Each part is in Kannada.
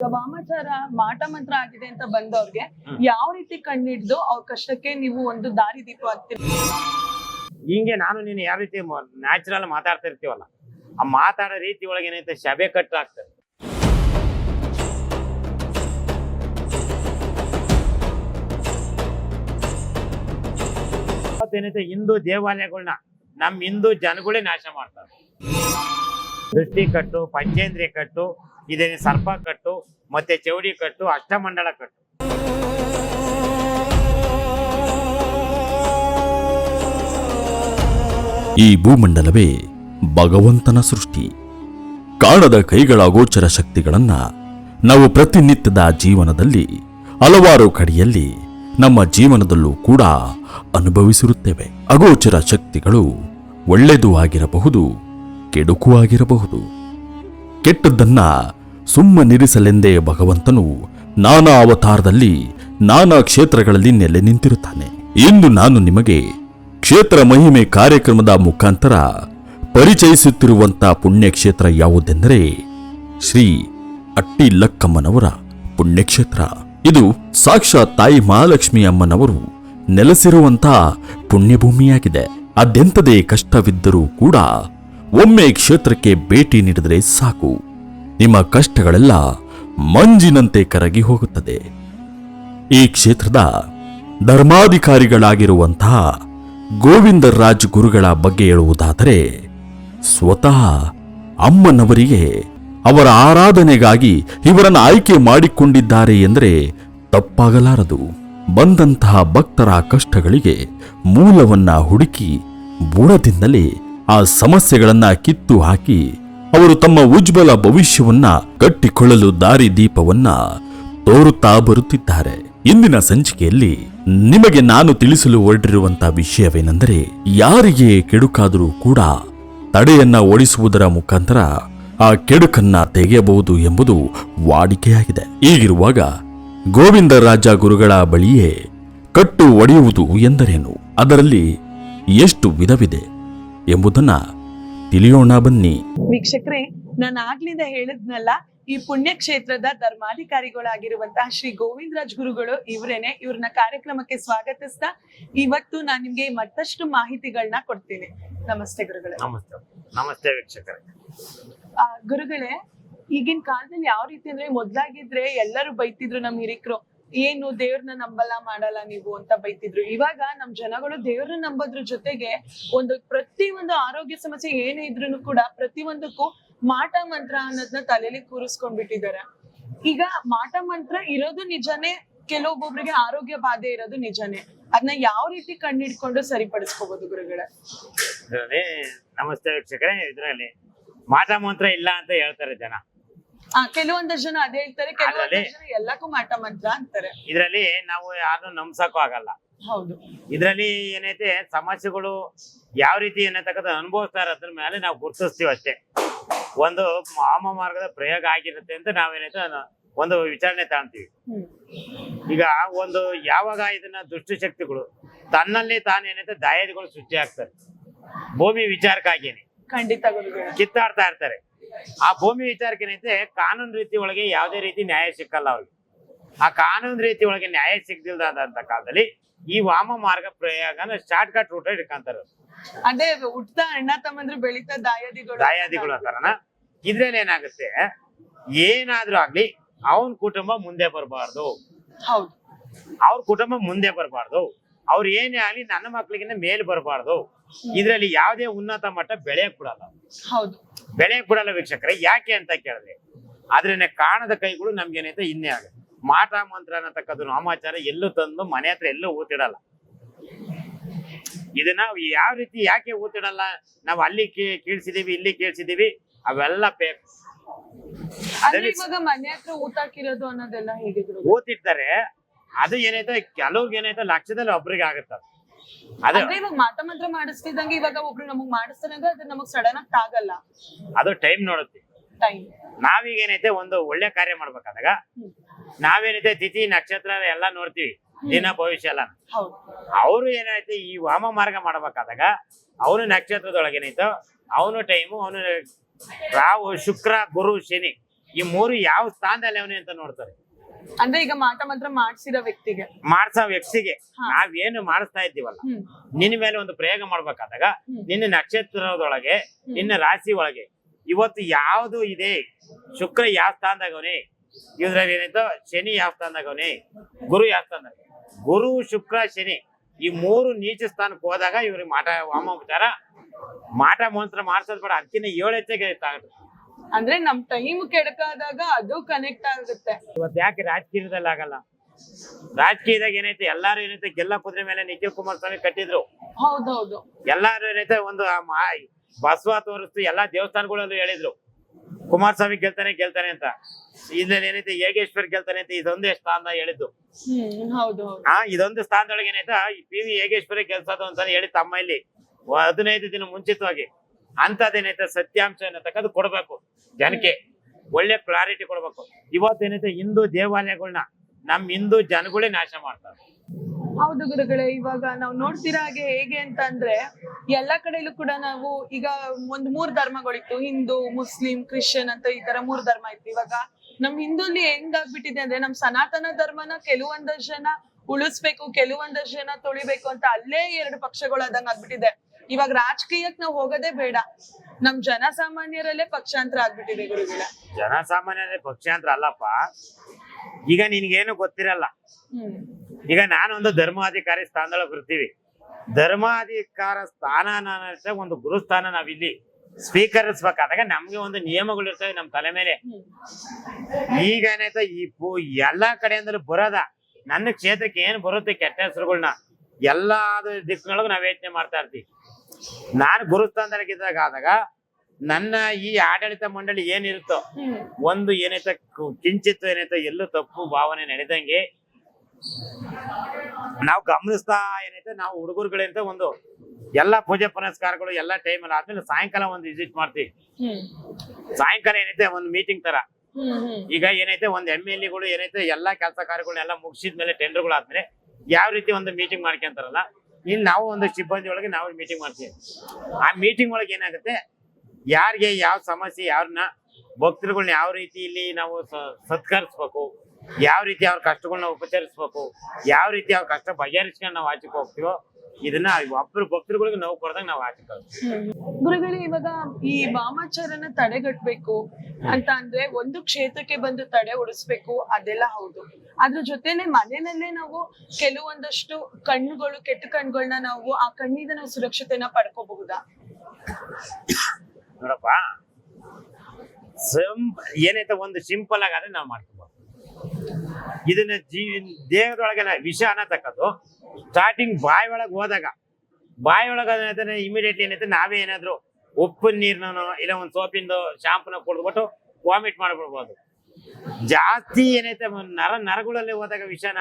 ವಾಮಾಚಾರ ಮಾಟ ಮಂತ್ರ ಆಗಿದೆ ಅಂತ ಬಂದವ್ರಿಗೆ. ಯಾವ ರೀತಿ ಕಣ್ಣಿಡ್ದು ಅವ್ರ ಕಷ್ಟಕ್ಕೆ ನೀವು ಒಂದು ದಾರಿ ದೀಪ ಆಗ್ತೀರಿ ಹಿಂಗೆ ನಾನು ನೀನು ಯಾವ ರೀತಿ ನ್ಯಾಚುರಲ್ ಮಾತಾಡ್ತಾ ಇರ್ತೀವಲ್ಲ ಆ ಮಾತಾಡೋ ರೀತಿ ಒಳಗೆ ಏನೈತೆ ಶಬೆ ಕಟ್ಟಾಗ್ತದೆ ಆಗ್ತದೆ. ಮತ್ತೇನೈತೆ ಹಿಂದೂ ದೇವಾಲಯಗಳನ್ನ ನಮ್ಮ ಹಿಂದೂ ಜನಗಳೇ ನಾಶ ಮಾಡ್ತಾರೆ. ದೃಷ್ಟಿ ಕಟ್ಟು ಪಂಚೇಂದ್ರಿಯ ಕಟ್ಟು ಇದೇನೆ ಸರ್ಪ ಕಟ್ಟು, ಮತ್ತೆ ಚೌಡಿ ಕಟ್ಟು, ಅಷ್ಟಮಂಡಲ ಕಟ್ಟು. ಈ ಭೂಮಂಡಲವೇ ಭಗವಂತನ ಸೃಷ್ಟಿ. ಕಾಣದ ಕೈಗಳ ಗೋಚರ ಶಕ್ತಿಗಳನ್ನು ನಾವು ಪ್ರತಿನಿತ್ಯದ ಜೀವನದಲ್ಲಿ, ಹಲವಾರು ಕಡೆಯಲ್ಲಿ ನಮ್ಮ ಜೀವನದಲ್ಲೂ ಕೂಡ ಅನುಭವಿಸಿರುತ್ತೇವೆ. ಅಗೋಚರ ಶಕ್ತಿಗಳು ಒಳ್ಳೆಯದು ಆಗಿರಬಹುದು, ಕೆಡುಕು ಆಗಿರಬಹುದು. ಕೆಟ್ಟದ್ದನ್ನ ಸುಮ್ಮನಿರಿಸಲೆಂದೇ ಭಗವಂತನು ನಾನಾ ಅವತಾರದಲ್ಲಿ ನಾನಾ ಕ್ಷೇತ್ರಗಳಲ್ಲಿ ನೆಲೆ ನಿಂತಿರುತ್ತಾನೆ. ಇಂದು ನಾನು ನಿಮಗೆ ಕ್ಷೇತ್ರ ಮಹಿಮೆ ಕಾರ್ಯಕ್ರಮದ ಮುಖಾಂತರ ಪರಿಚಯಿಸುತ್ತಿರುವಂತ ಪುಣ್ಯಕ್ಷೇತ್ರ ಯಾವುದೆಂದರೆ ಶ್ರೀ ಅಟ್ಟಿ ಲಕ್ಕಮ್ಮನವರ ಪುಣ್ಯಕ್ಷೇತ್ರ. ಇದು ಸಾಕ್ಷಾತ್ ತಾಯಿ ಮಹಾಲಕ್ಷ್ಮಿ ಅಮ್ಮನವರು ನೆಲೆಸಿರುವಂತಹ ಪುಣ್ಯಭೂಮಿಯಾಗಿದೆ. ಅದೆಂತದೇ ಕಷ್ಟವಿದ್ದರೂ ಕೂಡ ಒಮ್ಮೆ ಕ್ಷೇತ್ರಕ್ಕೆ ಭೇಟಿ ನೀಡಿದರೆ ಸಾಕು. ನಿಮ್ಮ ಕಷ್ಟಗಳೆಲ್ಲ ಮಂಜಿನಂತೆ ಕರಗಿ ಹೋಗುತ್ತದೆ. ಈ ಕ್ಷೇತ್ರದ ಧರ್ಮಾಧಿಕಾರಿಗಳಾಗಿರುವಂತಹ ಗೋವಿಂದರಾಜ್ ಗುರುಗಳ ಬಗ್ಗೆ ಹೇಳುವುದಾದರೆ, ಸ್ವತಃ ಅಮ್ಮನವರಿಗೆ ಅವರ ಆರಾಧನೆಗಾಗಿ ಇವರನ್ನು ಆಯ್ಕೆ ಮಾಡಿಕೊಂಡಿದ್ದಾರೆ ಎಂದರೆ ತಪ್ಪಾಗಲಾರದು. ಬಂದಂತಹ ಭಕ್ತರ ಕಷ್ಟಗಳಿಗೆ ಮೂಲವನ್ನ ಹುಡುಕಿ ಬುಡದಿಂದಲೇ ಆ ಸಮಸ್ಯೆಗಳನ್ನು ಕಿತ್ತು ಹಾಕಿ ಅವರು ತಮ್ಮ ಉಜ್ವಲ ಭವಿಷ್ಯವನ್ನ ಕಟ್ಟಿಕೊಳ್ಳಲು ದಾರಿ ದೀಪವನ್ನ ತೋರುತ್ತಾ ಬರುತ್ತಿದ್ದಾರೆ. ಇಂದಿನ ಸಂಚಿಕೆಯಲ್ಲಿ ನಿಮಗೆ ನಾನು ತಿಳಿಸಲು ಹೊರಟಿರುವಂತಹ ವಿಷಯವೇನೆಂದರೆ, ಯಾರಿಗೆ ಕೆಡುಕಾದರೂ ಕೂಡ ತಡೆಯನ್ನ ಓಡಿಸುವುದರ ಮುಖಾಂತರ ಆ ಕೆಡುಕನ್ನ ತೆಗೆಯಬಹುದು ಎಂಬುದು ವಾಡಿಕೆಯಾಗಿದೆ. ಹೀಗಿರುವಾಗ ಗೋವಿಂದರಾಜ ಗುರುಗಳ ಬಳಿಯೇ ಕಟ್ಟು ಒಡೆಯುವುದು ಎಂದರೇನು? ಅದರಲ್ಲಿ ಎಷ್ಟು ವಿಧವಿದೆ ಎಂಬುದನ್ನ ತಿಳಿಯೋಣ ಬನ್ನಿ. ವೀಕ್ಷಕರೇ ನಾನು ಆಗ್ಲಿಂದ ಹೇಳಿದ್ನಲ್ಲ ಈ ಪುಣ್ಯ ಕ್ಷೇತ್ರದ ಧರ್ಮಾಧಿಕಾರಿಗಳಾಗಿರುವಂತಹ ಶ್ರೀ ಗೋವಿಂದರಾಜ್ ಗುರುಗಳು ಇವರೇನೆ. ಇವ್ರನ್ನ ಕಾರ್ಯಕ್ರಮಕ್ಕೆ ಸ್ವಾಗತಿಸ್ತಾ ಇವತ್ತು ನಾನು ನಿಮ್ಗೆ ಮತ್ತಷ್ಟು ಮಾಹಿತಿಗಳನ್ನ ಕೊಡ್ತೀನಿ. ನಮಸ್ತೆ ಗುರುಗಳೇ. ನಮಸ್ತೆ. ನಮಸ್ತೆ ವೀಕ್ಷಕರೇ. ಆ, ಗುರುಗಳೇ ಈಗಿನ ಕಾಲದಲ್ಲಿ ಯಾವ ರೀತಿ ಅಂದ್ರೆ ಮೊದ್ಲಾಗಿದ್ರೆ ಎಲ್ಲರೂ ಬೈತಿದ್ರು ನಮ್ ಹಿರಿಕರು. ಏನು ದೇವ್ರನ್ನ ನಂಬಲ್ಲ ಮಾಡಲ್ಲ ನೀವು ಅಂತ ಬೈತಿದ್ರು. ಇವಾಗ ನಮ್ ಜನಗಳು ದೇವ್ರನ್ನ ನಂಬೋದ್ರ ಜೊತೆಗೆ ಒಂದು ಪ್ರತಿ ಒಂದು ಆರೋಗ್ಯ ಸಮಸ್ಯೆ ಏನೇ ಇದ್ರು ಕೂಡ ಪ್ರತಿ ಒಂದಕ್ಕೂ ಮಾಟ ಮಂತ್ರ ಅನ್ನೋದನ್ನ ತಲೆಯಲ್ಲಿ ಕೂರಿಸ್ಕೊಂಡ್ಬಿಟ್ಟಿದ್ದಾರೆ. ಈಗ ಮಾಟ ಮಂತ್ರ ಇರೋದು ನಿಜಾನೇ, ಕೆಲವೊಬ್ಬೊಬ್ರಿಗೆ ಆರೋಗ್ಯ ಬಾಧೆ ಇರೋದು ನಿಜಾನೇ. ಅದನ್ನ ಯಾವ ರೀತಿ ಕಣ್ಣಿಡ್ಕೊಂಡು ಸರಿಪಡಿಸ್ಕೋಬಹುದು ಗುರುಗಳೇ? ನಮಸ್ತೆ ವೀಕ್ಷಕರೇ, ಇದ್ರಲ್ಲಿ ಮಾಟ ಮಂತ್ರ ಇಲ್ಲ ಅಂತ ಹೇಳ್ತಾರೆ ಜನ. ಕೆಲವೊಂದಷ್ಟು ಜನ ಅದೇ ಹೇಳ್ತಾರೆ ಕೆಲವೊಂದಷ್ಟು ಜನ ಎಲ್ಲಕ್ಕೂ ಮಾಟ ಮಂತ್ರ ಅಂತಾರೆ. ಇದ್ರಲ್ಲಿ ನಾವು ಯಾರು ನಂಬ್ಸಕ್ಕೂ ಆಗಲ್ಲ. ಹೌದು. ಇದ್ರಲ್ಲಿ ಏನೈತೆ ಸಮಸ್ಯೆಗಳು ಯಾವ ರೀತಿ ಏನತಕ್ಕ ಅನುಭವಿಸ್ತಾ ಅದ್ರ ಮೇಲೆ ನಾವು ಗುರುತಿಸ್ತೀವಿ ಅಷ್ಟೇ. ಒಂದು ಮಾಮ ಮಾರ್ಗದ ಪ್ರಯೋಗ ಆಗಿರುತ್ತೆ ಅಂತ ನಾವೇನೈತೆ ಒಂದು ವಿಚಾರಣೆ ತಾಣ್ತೀವಿ. ಈಗ ಒಂದು ಯಾವಾಗ ಇದನ್ನ ದುಷ್ಟಶಕ್ತಿಗಳು ತನ್ನಲ್ಲಿ ತಾನೇನೈತೆ ದಾಯಾದಿಗಳು ಸೃಷ್ಟಿ ಆಗ್ತಾರೆ. ಭೂಮಿ ವಿಚಾರಕ್ಕಾಗೇನೆ ಖಂಡಿತ ಕಿತ್ತಾಡ್ತಾ ಇರ್ತಾರೆ. ಆ ಭೂಮಿ ವಿಚಾರಕ್ಕೆ ಏನೈತೆ ಕಾನೂನು ರೀತಿ ಒಳಗೆ ಯಾವುದೇ ರೀತಿ ನ್ಯಾಯ ಸಿಕ್ಕಲ್ಲ ಅವ್ರಿಗೆ. ಆ ಕಾನೂನು ರೀತಿ ಒಳಗೆ ನ್ಯಾಯ ಸಿಗ್ದಿಲ್ದಂತ ಕಾಲದಲ್ಲಿ ಈ ವಾಮ ಮಾರ್ಗ ಪ್ರಯೋಗನ ಶಾರ್ಟ್ ಕಟ್ ರೂಟ್ ಇಟ್ಕೊಂತಾರ ಅದೇ ಹುಟ್ಟ ಅಣ್ಣ ತಮ್ಮಂದ್ರೆ ಬೆಳಿತಾ ದಾಯಾದಿಗಳು ದಾಯಾದಿಗಳು ಅಂತಾರನ ಇದ್ರಲ್ಲಿ ಏನಾಗುತ್ತೆ? ಏನಾದ್ರೂ ಆಗ್ಲಿ ಅವನ್ ಕುಟುಂಬ ಮುಂದೆ ಬರಬಾರ್ದು. ಹೌದು. ಅವ್ರ ಕುಟುಂಬ ಮುಂದೆ ಬರಬಾರ್ದು. ಅವ್ರು ಏನೇ ಆಗ್ಲಿ ನನ್ನ ಮಕ್ಳಿಗಿನ್ನ ಮೇಲ್ ಬರಬಾರ್ದು. ಇದ್ರಲ್ಲಿ ಯಾವುದೇ ಉನ್ನತ ಮಟ್ಟ ಬೆಳೆಯಕ್ ಬಿಡಲ್ಲ. ಹೌದು. ಬೆಳೆಯಕ್ ಬಿಡಲ್ಲ ವೀಕ್ಷಕರೇ ಯಾಕೆ ಅಂತ ಕೇಳಿದೆ ಆದ್ರೆ ಕಾಣದ ಕೈಗಳು ನಮ್ಗೇನೈತೆ ಇನ್ನೇ ಆಗುತ್ತೆ. ಮಾಟ ಮಂತ್ರ ಅನ್ನತಕ್ಕದ್ದು ನಾಮಾಚಾರ ಎಲ್ಲೂ ತಂದು ಮನೆ ಹತ್ರ ಎಲ್ಲೂ ಊತಿಡಲ್ಲ. ಇದನ್ನ ಯಾವ ರೀತಿ ಯಾಕೆ ಊತಿಡಲ್ಲ? ನಾವು ಅಲ್ಲಿ ಕೀಳ್ಸಿದೀವಿ ಇಲ್ಲಿ ಕೀಳ್ಸಿದೀವಿ ಅವೆಲ್ಲ ಅನ್ನೋದೆಲ್ಲ ಹೇಗೆ ಅದು ಏನೈತೆ ಕೆಲವ್ರಿಗೆ ಏನೈತೆ ಲಕ್ಷದಲ್ಲಿ ಒಬ್ರಿಗೆ ಆಗುತ್ತೆ ಅದು. ಇವಾಗ ಮಂತ್ರ ಮಾಡಿಸ್ತಿದ್ದಂಗೆ ಇವಾಗ ಒಬ್ರು ನಮಗ್ ಮಾಡಿಸ್ತಾರೆ ಅದು ನಮಗ್ ಸಡನ್ ಆಗಿ ತಾಗಲ್ಲ. ಅದು ಟೈಮ್ ನೋಡುತ್ತೆ. ಟೈಮ್ ನಾವೀಗ ಏನೈತೆ ಒಂದು ಒಳ್ಳೆ ಕಾರ್ಯ ಮಾಡ್ಬೇಕಾದಾಗ. ನಾವೇನೈತೆ ತಿಥಿ ನಕ್ಷತ್ರ ಎಲ್ಲ ನೋಡ್ತೀವಿ ದಿನ ಭವಿಷ್ಯ ಎಲ್ಲ. ಹೌದು. ಅವರು ಏನೈತೆ ಈ ವಾಮ ಮಾರ್ಗ ಮಾಡಬೇಕಾದಾಗ ಅವನು ನಕ್ಷತ್ರದೊಳಗೆ ಏನೈತೋ ಅವನು ಟೈಮು ಅವನು ರಾಹು ಶುಕ್ರ ಗುರು ಶನಿ ಈ ಮೂರು ಯಾವ ಸ್ಥಾನದಲ್ಲಿ ಅವನೇ ಅಂತ ನೋಡ್ತಾರೆ. ಅಂದ್ರೆ ಈಗ ಮಾಟ ಮಾತ್ರ ಮಾಡ್ಸಿರೋ ವ್ಯಕ್ತಿಗೆ. ಮಾಡ್ಸೋ ವ್ಯಕ್ತಿಗೆ. ನಾವೇನು ಮಾಡಿಸ್ತಾ ಇದ್ದೀವಲ್ಲ ನಿನ್ನ ಮೇಲೆ ಒಂದು ಪ್ರಯೋಗ ಮಾಡ್ಬೇಕಾದಾಗ. ನಿನ್ನ ನಕ್ಷತ್ರದೊಳಗೆ ನಿನ್ನ ರಾಶಿ ಒಳಗೆ ಇವತ್ತು ಯಾವುದು ಇದೆ? ಶುಕ್ರ ಯಾವ ಸ್ಥಾನದಾಗವನೇ ಇದ್ರಲ್ಲಿ ಏನಾಯ್ತು ಶನಿ ಯಾವ ಸ್ಥಾನದಾಗವನೇ ಗುರು ಯಾವ ಸ್ಥಾನದಾಗ ಗುರು ಶುಕ್ರ ಶನಿ ಈ ಮೂರು ನೀಚ ಸ್ಥಾನಕ್ಕೆ ಹೋದಾಗ ಇವ್ರಿಗೆ ಮಾಟ ವಾಮೋಪಚಾರ ಮಾಟ ಮಂತ್ರ ಮಾಡ್ಸೋದ್ ಬೇಡ. ಅದಕ್ಕಿಂತ ಏಳು ಹೆಚ್ಚಾಗಿ ಅಂದ್ರೆ ನಮ್ ಟೈಮ್ ಕೆಡಕಾದಾಗ ಅದು ಕನೆಕ್ಟ್ ಆಗುತ್ತೆ. ಇವತ್ತು ಯಾಕೆ ರಾಜಕೀಯದಲ್ಲಿ ಆಗಲ್ಲ? ರಾಜಕೀಯದಾಗ ಏನೈತೆ ಎಲ್ಲಾರು ಏನೈತೆ ಗೆಲ್ಲ ಕುದುರೆ ಮೇಲೆ ನಿಖಿಲ್ ಕುಮಾರಸ್ವಾಮಿ ಕಟ್ಟಿದ್ರು. ಹೌದೌದು. ಎಲ್ಲಾರು ಏನೈತೆ ಒಂದು ಆ ಮಾ- ಬಸವ ತೋರಿಸ್ತು ಎಲ್ಲಾ ದೇವಸ್ಥಾನಗಳಲ್ಲೂ ಹೇಳಿದ್ರು. ಕುಮಾರಸ್ವಾಮಿ ಗೆಲ್ತಾನೆ ಗೆಲ್ತಾನೆ ಅಂತ. ಇದ್ರಲ್ಲಿ ಏನೈತೆ ಯೋಗೇಶ್ವರ್ ಗೆಲ್ತಾನೆ ಅಂತ ಇದೊಂದೇ ಸ್ಥಾನ ಹೇಳಿದ್ದು. ಹ್ಮ್ ಹೌದು ಹೌದು. ಆ ಇದೊಂದು ಸ್ಥಾನದೊಳಗೆ ಏನೈತೆ ಪಿ ವಿ ಯೋಗೇಶ್ವರ ಗೆಲ್ಸೋದು ಅಂತ ಹೇಳಿ ತಮ್ಮ ಇಲ್ಲಿ. ಹದಿನೈದು ದಿನ ಮುಂಚಿತವಾಗಿ. ಅಂತದೇನೈತೆ ಸತ್ಯಾಂಶ ಏನತಕ್ಕದು ಕೊಡ್ಬೇಕು. ಜನಕ್ಕೆ ಒಳ್ಳೆ ಕ್ಲಾರಿಟಿ ಕೊಡ್ಬೇಕು. ಇವತ್ತೇನೈತೆ ಹಿಂದೂ ದೇವಾಲಯಗಳನ್ನ ನಮ್ ಹಿಂದೂ ಜನಗಳೇ ನಾಶ ಮಾಡ್ತಾರೆ. ಹೌದು ಗುರುಗಳೇ, ಇವಾಗ ನಾವು ನೋಡ್ತಿರೋ ಹಾಗೆ ಹೇಗೆ ಅಂತ ಅಂದ್ರೆ ಎಲ್ಲಾ ಕಡೆಯಲ್ಲೂ ಕೂಡ ನಾವು ಈಗ ಒಂದ್ ಮೂರ್ ಧರ್ಮಗಳಿತ್ತು. ಹಿಂದೂ, ಮುಸ್ಲಿಂ, ಕ್ರಿಶ್ಚಿಯನ್ ಅಂತ ಈ ತರ ಮೂರ್ ಧರ್ಮ ಇತ್ತು. ಇವಾಗ ನಮ್ ಹಿಂದೂಲಿ ಹೆಂಗಾಗ್ಬಿಟ್ಟಿದೆ ಅಂದ್ರೆ ನಮ್ ಸನಾತನ ಧರ್ಮನ ಕೆಲವೊಂದಷ್ಟು ಜನ ಉಳಿಸ್ಬೇಕು, ಕೆಲವೊಂದಷ್ಟು ಜನ ತೊಳಿಬೇಕು ಅಂತ ಅಲ್ಲೇ ಎರಡು ಪಕ್ಷಗಳು ಆದಂಗ ಆಗ್ಬಿಟ್ಟಿದೆ. ಇವಾಗ ರಾಜಕೀಯಕ್ಕೆ ನಾವು ಹೋಗೋದೇ ಬೇಡ. ನಮ್ ಜನಸಾಮಾನ್ಯರಲ್ಲೇ ಪಕ್ಷಾಂತರ ಆಗ್ಬಿಟ್ಟಿದೆ ಗುರುಗಳ. ಜನಸಾಮಾನ್ಯರೇ ಪಕ್ಷಾಂತರ ಅಲ್ಲಪ್ಪ. ಈಗ ನಿನ್ಗೇನು ಗೊತ್ತಿರಲ್ಲ. ಈಗ ನಾನೊಂದು ಧರ್ಮಾಧಿಕಾರಿ ಸ್ಥಾನದೊಳಗೆ ಬರ್ತೀವಿ. ಧರ್ಮಾಧಿಕಾರ ಸ್ಥಾನ ಒಂದು ಗುರುಸ್ಥಾನ ನಾವಿಲ್ಲಿ ಸ್ವೀಕರಿಸ್ಬೇಕಾದಾಗ ನಮ್ಗೆ ಒಂದು ನಿಯಮಗಳು ಇರ್ತವೆ ನಮ್ ತಲೆ ಮೇಲೆ. ಈಗ ಏನಾಯ್ತ? ಈ ಎಲ್ಲಾ ಎಲ್ಲಾ ಕಡೆಯಿಂದಲೂ ಬರೋದ. ನನ್ನ ಕ್ಷೇತ್ರಕ್ಕೆ ಏನ್ ಬರುತ್ತೆ ಕೆಟ್ಟ ಹೆಸರುಗಳನ್ನ ಎಲ್ಲಾ ದಿಕ್ಕುಗಳಿಗೂ ನಾವ್ ಯೋಚನೆ ಮಾಡ್ತಾ ಇರ್ತೀವಿ. ನಾನು ಗುರುಸ್ಥಾನದಲ್ಲಿದ್ದಾಗ ಆದಾಗ ನನ್ನ ಈ ಆಡಳಿತ ಮಂಡಳಿ ಏನಿರುತ್ತೋ ಒಂದು ಏನೈತೆ ಕಿಂಚಿತ್ತು ಏನೈತೆ ಎಲ್ಲೂ ತಪ್ಪು ಭಾವನೆ ನಡೆದಂಗೆ ನಾವು ಗಮನಿಸ್ತಾ ಏನೈತೆ ನಾವು ಹುಡುಗರುಗಳಿಂದ ಒಂದು ಎಲ್ಲಾ ಪೂಜೆ ಪುನಸ್ಕಾರಗಳು ಎಲ್ಲಾ ಟೈಮ್ ಅಲ್ಲಿ ಆದ್ಮೇಲೆ ಸಾಯಂಕಾಲ ಒಂದು ವಿಸಿಟ್ ಮಾಡ್ತೀವಿ. ಸಾಯಂಕಾಲ ಏನೈತೆ ಒಂದು ಮೀಟಿಂಗ್ ತರ. ಈಗ ಏನೈತೆ ಒಂದ್ ಎಂ ಎಲ್ ಎಗಳು ಏನೈತೆ ಎಲ್ಲಾ ಕೆಲಸ ಕಾರ್ಯಗಳನ್ನೆಲ್ಲ ಮುಗಿಸಿದ್ಮೇಲೆ ಟೆಂಡರ್ಗಳು ಆದ್ಮೇಲೆ ಯಾವ ರೀತಿ ಒಂದು ಮೀಟಿಂಗ್ ಮಾಡ್ಕೊಂತಾರಲ್ಲ ಇಲ್ಲಿ ನಾವು ಒಂದು ಸಿಬ್ಬಂದಿ ಒಳಗೆ ನಾವು ಮೀಟಿಂಗ್ ಮಾಡ್ತೀವಿ. ಆ ಮೀಟಿಂಗ್ ಒಳಗೆ ಏನಾಗುತ್ತೆ? ಯಾರಿಗೆ ಯಾವ ಸಮಸ್ಯೆ ಯಾರನ್ನ ಭಕ್ತರುಗಳನ್ನ ಯಾವ ರೀತಿ ಇಲ್ಲಿ ನಾವು ಸತ್ಕರಿಸ್ಬೇಕು? ಯಾವ ರೀತಿ ಅವ್ರ ಕಷ್ಟಗಳನ್ನ ಉಪಚರಿಸ್ಬೇಕು? ಯಾವ ರೀತಿ ಅವ್ರ ಕಷ್ಟ ಬಗೆಹರಿಸ್ಕೊಂಡು ನಾವು ಆಚೆಗೆ ಹೋಗ್ತೀವೋ ಇದನ್ನ ಒಬ್ಬರು ಭಕ್ತರುಗಳಿಗೆ ನೋವು ಕೊಡ್ದಾಗ ನಾವು ಗುರುಗಳೇ ಇವಾಗ ಈ ವಾಮಾಚಾರನ ತಡೆಗಟ್ಟಬೇಕು ಅಂತ ಅಂದ್ರೆ ಒಂದು ಕ್ಷೇತ್ರಕ್ಕೆ ಬಂದು ತಡೆ ಉಡಿಸ್ಬೇಕು ಅದೆಲ್ಲ ಹೌದು. ಅದ್ರ ಜೊತೆನೆ ಮನೆಯಲ್ಲೇ ನಾವು ಕೆಲವೊಂದಷ್ಟು ಕಣ್ಣುಗಳು ಕೆಟ್ಟ ಕಣ್ಗಳನ್ನ ನಾವು ಆ ಕಣ್ಣಿಂದ ನಾವು ಸುರಕ್ಷತೆನ ಪಡ್ಕೋಬಹುದಾ? ನೋಡಪ್ಪ ಏನೈತೆ ಒಂದು ಸಿಂಪಲ್ ಆಗಾದ್ರೆ ನಾವು ಮಾಡ್ಕೋಬಹುದು ಇದನ್ನ ಜೀ ದೇಹದೊಳಗೆ ನಾ- ವಿಷ ಅನ್ನತಕ್ಕದ್ದು. ಸ್ಟಾರ್ಟಿಂಗ್ ಬಾಯಿ ಒಳಗೆ ಹೋದಾಗ ಬಾಯಿ ಒಳಗೆ ಏನಾಯ್ತಾನೆ ಇಮಿಡಿಯೇಟ್ಲಿ ಏನೈತೆ ನಾವೇ ಏನಾದ್ರು ಉಪ್ಪಿನ ನೀರ್ನೋ ಇಲ್ಲ ಒಂದು ಸೋಪಿಂದು ಶಾಂಪುನ ಕುಡಿದ್ಬಿಟ್ಟು ವಾಮಿಟ್ ಮಾಡ್ಬಿಡ್ಬೋದು. ಜಾಸ್ತಿ ಏನೈತೆ ನರ ನರಗಳಲ್ಲಿ ಹೋದಾಗ ವಿಷನ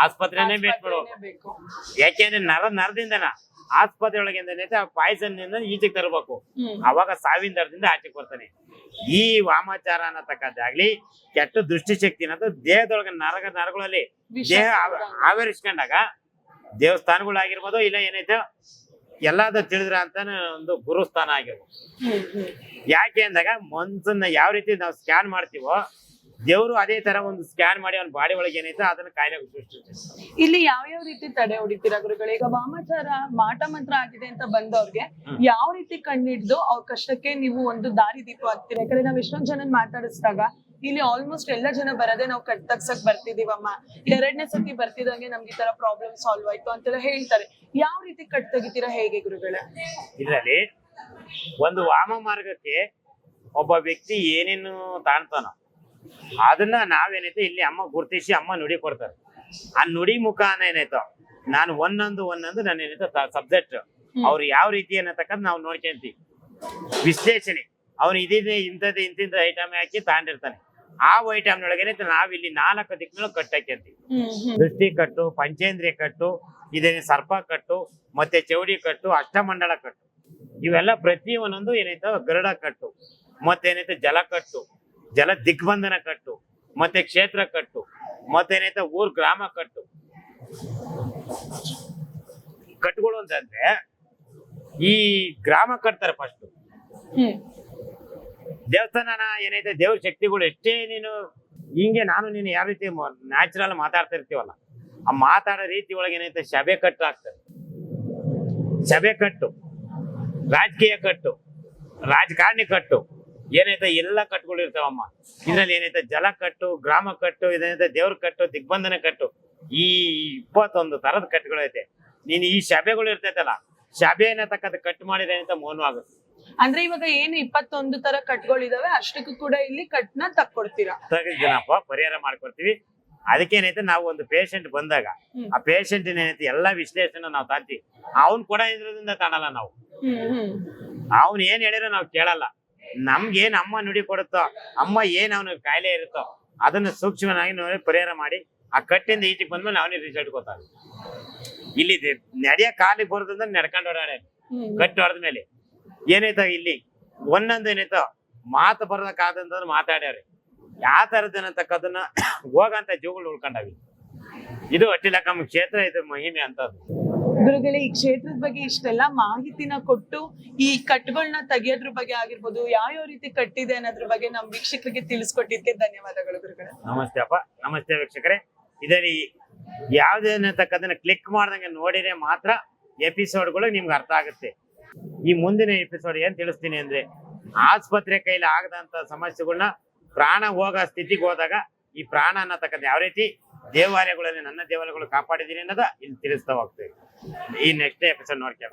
ಆಸ್ಪತ್ರೆನೇ ಬೇಕು. ಯಾಕೆಂದ್ರೆ ನರ ನರದಿಂದನ ಆಸ್ಪತ್ರೆ ಒಳಗೆ ಏನೈತೆ ಆ ಪಾಯ್ಸನ್ ಈಚೆಗೆ ತರಬೇಕು. ಅವಾಗ ಸಾವಿನ ದರದಿಂದ ಆಚೆಗೆ ಬರ್ತಾನೆ. ಈ ವಾಮಾಚಾರ ಅನ್ನತಕ್ಕದ್ದಾಗ್ಲಿ ಕೆಟ್ಟ ದೃಷ್ಟಿಶಕ್ತಿ ಅನ್ನೋದು ದೇಹದೊಳಗೆ ನರಗ ನರಗಳಲ್ಲಿ. ದೇಹ. ಆವರಿಸ್ಕೊಂಡಾಗ ದೇವಸ್ಥಾನಗಳಾಗಿರ್ಬೋದು ಇಲ್ಲ ಏನೈತೆ ಎಲ್ಲಾದ ತಿಳಿದ್ರ ಅಂತಾನೆ ಒಂದು ಗುರುಸ್ಥಾನ ಆಗಿರ್ಬೋದು. ಯಾಕೆ ಅಂದಾಗ ಮನ್ಸನ್ನ ಯಾವ ರೀತಿ ನಾವು ಸ್ಕ್ಯಾನ್ ಮಾಡ್ತೀವೋ ದೇವರು ಅದೇ ತರ ಒಂದು ಸ್ಕ್ಯಾನ್ ಮಾಡಿ ಅವ್ನ ಬಾಡಿ ಒಳಗೆ ಏನೈತೆ ಅದನ್ನ ಕಾಯಿಲೆ ಇಲ್ಲಿ ಯಾವ ಯಾವ ರೀತಿ ತಡೆ ಹೊಡಿತೀರಾ ಗುರುಗಳು? ಈಗ ವಾಮಾಚಾರ ಮಾಟ ಮಂತ್ರ ಆಗಿದೆ ಅಂತ ಬಂದವ್ರಿಗೆ ಯಾವ ರೀತಿ ಕಣ್ಣಿಡ್ದು ಅವ್ರ ಕಷ್ಟಕ್ಕೆ ನೀವು ಒಂದು ದಾರಿ ದೀಪ ಆಗ್ತೀರಾ ಯಾಕಂದ್ರೆ ನಾವ್ ಎಷ್ಟೊಂದ್ ಜನ ಮಾತಾಡಿಸಿದಾಗ ಇಲ್ಲಿ ಆಲ್ಮೋಸ್ಟ್ ಎಲ್ಲ ಜನ ಬರದೆ ನಾವು ಕಟ್ ತಗ್ಸಕ್ ಬರ್ತಿದೀವಮ್ಮ. ಎರಡನೇ ಸತಿ ಬರ್ತಿದಂಗೆ ನಮ್ಗೆ ಈ ತರ ಪ್ರಾಬ್ಲಮ್ ಸಾಲ್ವ್ ಆಯ್ತು ಅಂತೆಲ್ಲ ಹೇಳ್ತಾರೆ. ಯಾವ ರೀತಿ ಕಟ್ ತೆಗಿತೀರಾ ಹೇಗೆ ಗುರುಗಳ? ಇದರಲ್ಲಿ ಒಂದು ವಾಮ ಮಾರ್ಗಕ್ಕೆ ಒಬ್ಬ ವ್ಯಕ್ತಿ ಏನೇನು ತಾಣ್ತಾನೋ ಅದನ್ನ ನಾವೇನೈತೆ ಇಲ್ಲಿ ಅಮ್ಮ ಗುರುತಿಸಿ ಅಮ್ಮ ನುಡಿ ಕೊಡ್ತಾರೆ. ಆ ನುಡಿ ಮುಖಾನ ಏನಾಯ್ತು? ನಾನು ಒಂದೊಂದು ಒಂದೊಂದು ನಾನು ಏನೈತೆ ಸಬ್ಜೆಕ್ಟ್ ಅವ್ರು ಯಾವ ರೀತಿ ಅನ್ನತಕ್ಕಂಥ ನಾವು ನೋಡ್ಕೊಂತೀವಿ. ವಿಶ್ಲೇಷಣೆ. ಅವ್ನು ಇದೇ ಇಂಥದ್ದು ಇಂತಿಂತ ಐಟಮ್ ಹಾಕಿ ತಗೊಂಡಿರ್ತಾನೆ. ಆ ಐಟಮ್ ಒಳಗೇನೈತೆ ನಾವಿಲ್ಲಿ ನಾಲ್ಕು ದಿಕ್ಕಿನೂ ಕಟ್ಟಾಕ್ಯಂತೀವಿ ದೃಷ್ಟಿ ಕಟ್ಟು ಪಂಚೇಂದ್ರಿಯ ಕಟ್ಟು ಇದೇನೆ ಸರ್ಪ ಕಟ್ಟು ಮತ್ತೆ ಚೌಡಿ ಕಟ್ಟು ಅಷ್ಟಮಂಡಲ ಕಟ್ಟು. ಇವೆಲ್ಲ ಪ್ರತಿ ಒಂದೊಂದು ಏನೈತೆ ಗರುಡ ಕಟ್ಟು. ಮತ್ತೇನೈತೆ ಜಲ ಕಟ್ಟು. ಜಲ ದಿಗ್ಬಂಧನ ಕಟ್ಟು ಮತ್ತೆ ಕ್ಷೇತ್ರ ಕಟ್ಟು ಮತ್ತೇನೈತೆ ಊರ್ ಗ್ರಾಮ ಕಟ್ಟು. ಕಟ್ಕೊಳ್ಳುವಂತಂದ್ರೆ ಅಂತಂದ್ರೆ ಈ ಗ್ರಾಮ ಕಟ್ತಾರೆ ಫಸ್ಟ್ ದೇವಸ್ಥಾನನ ಏನೈತೆ ದೇವ್ರ ಶಕ್ತಿಗಳು ಎಷ್ಟೇ ನೀನು ಹಿಂಗೆ ನಾನು ನೀನು ಯಾವ ರೀತಿ ನ್ಯಾಚುರಲ್ ಮಾತಾಡ್ತಾ ಇರ್ತೀವಲ್ಲ ಆ ಮಾತಾಡೋ ರೀತಿ ಒಳಗೆ ಏನೈತೆ ಸಭೆ ಕಟ್ಟು ಆಗ್ತದೆ ಸಭೆ ಕಟ್ಟು ರಾಜಕೀಯ ಕಟ್ಟು ರಾಜಕಾರಣಿ ಕಟ್ಟು. ಏನೈತೆ ಎಲ್ಲ ಕಟ್ಟುಗಳು ಇರ್ತಾವಮ್ಮ. ಇದ್ರಲ್ಲಿ ಏನೈತೆ ಜಲ ಕಟ್ಟು ಗ್ರಾಮ ಕಟ್ಟು ಇದೇನೈತೆ ದೇವ್ರ ಕಟ್ಟು ದಿಗ್ಬಂಧನ ಕಟ್ಟು ಈ ಇಪ್ಪತ್ತೊಂದು ತರದ ಕಟ್ಟುಗಳೈತೆ ನೀನು ಈ ಶಬೆಗಳು ಇರ್ತೈತಲ್ಲ ಶಬೆ ಏನತಕ್ಕಂಥ ಕಟ್ ಮಾಡಿದ್ರೆ ಏನಂತ ಮೌನವಾಗುತ್ತೆ ಅಂದ್ರೆ ಇವಾಗ ಏನು ಇಪ್ಪತ್ತೊಂದು ತರ ಕಟ್ಗಳಿದಾವೆ ಅಷ್ಟಕ್ಕೂ ಕೂಡ ಇಲ್ಲಿ ಕಟ್ನ ತಕ್ಕೊಡ್ತೀರಾ? ಪರಿಹಾರ ಮಾಡ್ಕೊಡ್ತೀವಿ. ಅದಕ್ಕೇನೈತೆ ನಾವು ಒಂದು ಪೇಷಂಟ್ ಬಂದಾಗ ಆ ಪೇಷಂಟ್ ಏನೈತೆ ಎಲ್ಲಾ ವಿಶ್ಲೇಷಣೆ ನಾವು ತಾಂತೀವಿ. ಅವ್ನ್ ಕೂಡ ಇದ್ರದಿಂದ ತಾಣಲ್ಲ ನಾವು. ಅವ್ನ್ ಏನ್ ಹೇಳಿರೋ ನಾವು ಕೇಳಲ್ಲ. ನಮ್ಗೆ ಏನ್ ಅಮ್ಮ ನುಡಿ ಕೊಡುತ್ತೋ ಅಮ್ಮ ಏನ್ ಅವನ ಕಾಯಿಲೆ ಇರುತ್ತೋ ಅದನ್ನ ಸೂಕ್ಷ್ಮನಾಗಿ ನೋಡಿ ಪರಿಹಾರ ಮಾಡಿ ಆ ಕಟ್ಟಿಂದ ಈಚೆಗೆ ಬಂದ್ಮೇಲೆ ಅವನಿಗೆ ರಿಸಲ್ಟ್ ಗೊತ್ತಾಗುತ್ತೆ ಇಲ್ಲಿ ನಡೆಯ ಕಾಲಿಗೆ ಬರೋದಂದ್ರೆ ನಡ್ಕೊಂಡು ಓಡಾಡ. ಕಟ್ಟು ಕಟ್ಟಿ ಹೊಡೆದ ಮೇಲೆ ಏನೈತ ಇಲ್ಲಿ? ಒಂದೊಂದು ಏನಾಯ್ತೋ? ಮಾತು ಬರೋದಕ್ಕಾದಂತಂದ್ರೆ ಮಾತಾಡ್ಯಾವ್ರಿ. ಯಾವ ತರದ್ ಏನಂತಕ್ಕದನ್ನ ಹೋಗಂತ ಜೀವಗಳು ಉಳ್ಕೊಂಡಾವಿ. ಇದು ಅಟ್ಟಿಲಕ್ಕಮ್ಮ ಕ್ಷೇತ್ರ ಇದು ಮಹಿಮೆ ಅಂತದ್ದು. ಗುರುಗಳೇ, ಈ ಕ್ಷೇತ್ರದ ಬಗ್ಗೆ ಇಷ್ಟೆಲ್ಲ ಮಾಹಿತಿನ ಕೊಟ್ಟು ಈ ಕಟ್ಗಳನ್ನ ತೆಗೆಯೋದ್ರ ಬಗ್ಗೆ ಆಗಿರ್ಬೋದು ಯಾವ ರೀತಿ ಕಟ್ಟಿದೆ ಅನ್ನೋದ್ರ ಬಗ್ಗೆ ನಮ್ ವೀಕ್ಷಕರಿಗೆ ತಿಳಿಸ್ಕೊಟ್ಟಿದ್ಕೆ ಧನ್ಯವಾದಗಳು ಗುರುಗಳೇ. ನಮಸ್ತೆ ಅಪ್ಪ, ನಮಸ್ತೆ ವೀಕ್ಷಕರೇ. ಇದರಲ್ಲಿ ಯಾವ್ದೇನತಕ್ಕದನ್ನ ಕ್ಲಿಕ್ ಮಾಡ್ದಂಗೆ ನೋಡಿದ್ರೆ ಮಾತ್ರ ಎಪಿಸೋಡ್ಗಳು ನಿಮ್ಗೆ ಅರ್ಥ ಆಗುತ್ತೆ. ಈ ಮುಂದಿನ ಎಪಿಸೋಡ್ ಏನ್ ತಿಳಿಸ್ತೀನಿ ಅಂದ್ರೆ, ಆಸ್ಪತ್ರೆ ಕೈಲಿ ಆಗದಂತ ಸಮಸ್ಯೆಗಳನ್ನ ಪ್ರಾಣ ಹೋಗೋ ಸ್ಥಿತಿಗೆ ಹೋದಾಗ ಈ ಪ್ರಾಣ ಅನ್ನತಕ್ಕಂಥ ಯಾವ ರೀತಿ ದೇವಾಲಯಗಳಲ್ಲಿ ನನ್ನ ದೇವಾಲಯಗಳು ಕಾಪಾಡಿದ್ದೀನಿ ಅನ್ನೋದ ಇಲ್ಲಿ ತಿಳಿಸ್ತಾ ಹೋಗ್ತೇವೆ. ಈ ನೆಕ್ಸ್ಟ್ ಎಪಿಸೋಡ್ ನೋಡ್ಕೊಳ್ಳೋಣ